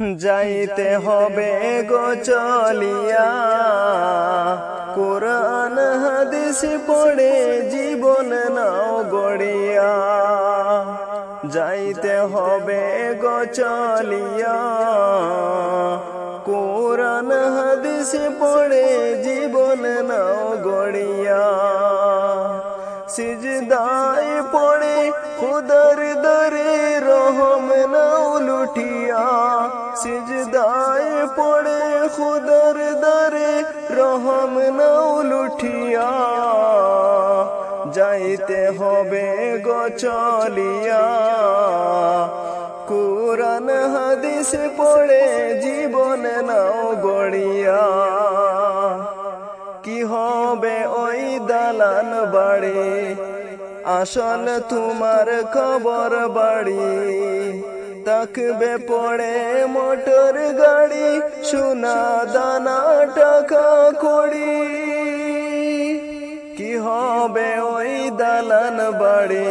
যাইতে হবে গো চলিয়া। কোরআন হাদিস পড়ে জীবন নাও গড়িয়া। যাইতে হবে গো চলিয়া। কোরআন হাদিস পড়ে জীবন নাও গড়িয়া। সিজদায় পড়ে খুদর দরে রহম নাও লুঠিয়া সিজদায় পড়ে খুদর দরে রহম নাও লুঠিয়া। যাইতে হবে গো চলিয়া। কোরআন, হাদিস পড়ে জীবন নাও গড়িয়া। কি হবে ওই দালান বাড়ি? আসল তোমার খবর বাড়ি। তাকবে পড়ে মোটর গাড়ি, সোনা দানা টাকা কড়ি। কি হবে ওই দালান বাড়ি,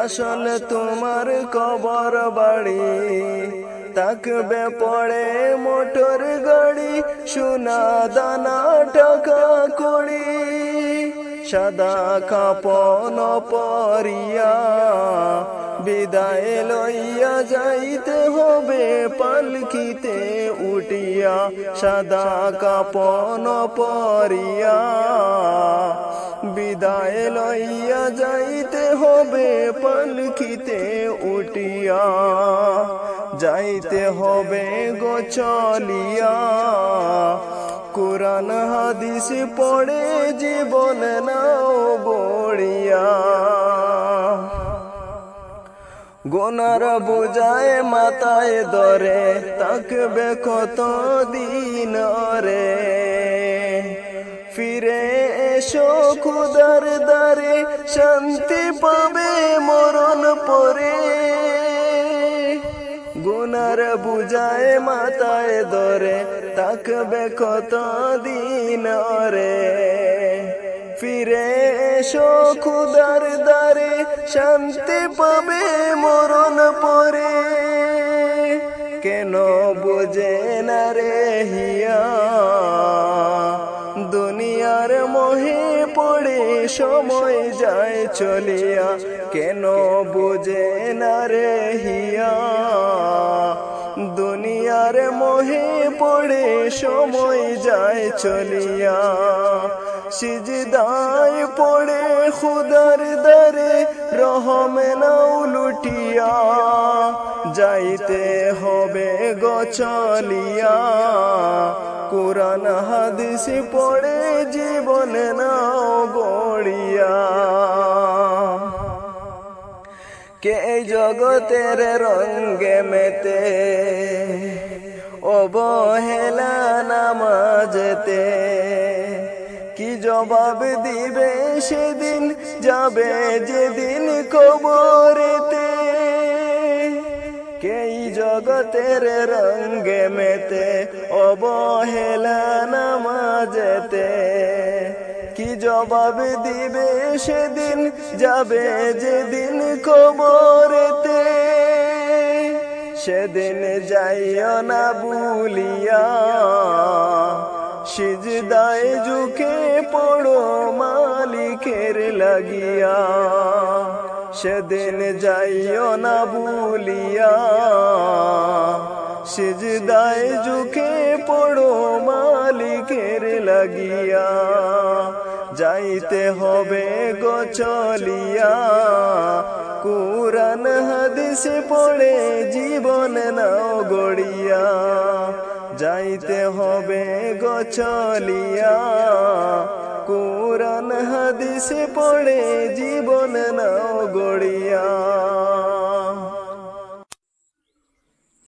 আসল তোমার কবর বাড়ি। তাকবে পড়ে মোটর গাড়ি, সোনা দানা টাকা কড়ি। সাদা কাপন পরিয়া বিদায় লইয়া যাইতে হবে, পালকিতে উঠিয়া সাদা কাপন পরিয়া বিদায় লইয়া যাইতে হবে, পালকিতে উঠিয়া যাইতে হবে গো চলিয়া। কোরআন হাদিস পড়ে জীবন নাও গড়িয়া গোনার বুঝায় মাথায় ধরে তাকবে কত দিন রে। ফিরে এসো খুদার দ্বারে, শান্তি পাবে মরণ পরে। গুনার বুঝায় মাথায় ধরে, তাকবে কত দিন রে ফিরে এসো খুদার দ্বারে, শান্তি পাবে মরণ পরে। কেন বুঝে না রে হিয়া? দুনিয়ার মোহে পড়ে সময় যায় চলিয়া, কেন বুঝে না রে হিয়া? দুনিয়ার মোহে পড়ে সময় যায় চলিয়া, সিজদায় পড়ে খুদার দারে রহম নাও লুটিয়া, যাইতে হবে গচলিয়া কোরআন হাদিস পড়ে জীবন নাও গড়িয়া। কে জগতের রঙ্গে মেতে? অবহেলা নামাজতে। কি জবাব দিবে সেদিন? যাবে যেদিন কবরেতে। জগতের রঙ্গে মেতে, অবহেলা নামাজেতে। কি জবাব দিবে সেদিন? যাবে যেদিন কবরেতে। সেদিন যাইও না বুলিয়া সিজদায় ঝুঁকে পড়ো মালিকের লাগিয়া। সেদিন যাইও না বুলিয়া সিজদায় ঝুঁকে পড়ো মালিকের লাগিয়া। যাইতে হবে গো চলিয়া, কোরআন হাদিস পড়ে জীবন নাও গড়িয়া। যাইতে হবে গো চলিয়া কোরআন হাদিস পড়ে জীবন নাও গড়িয়া।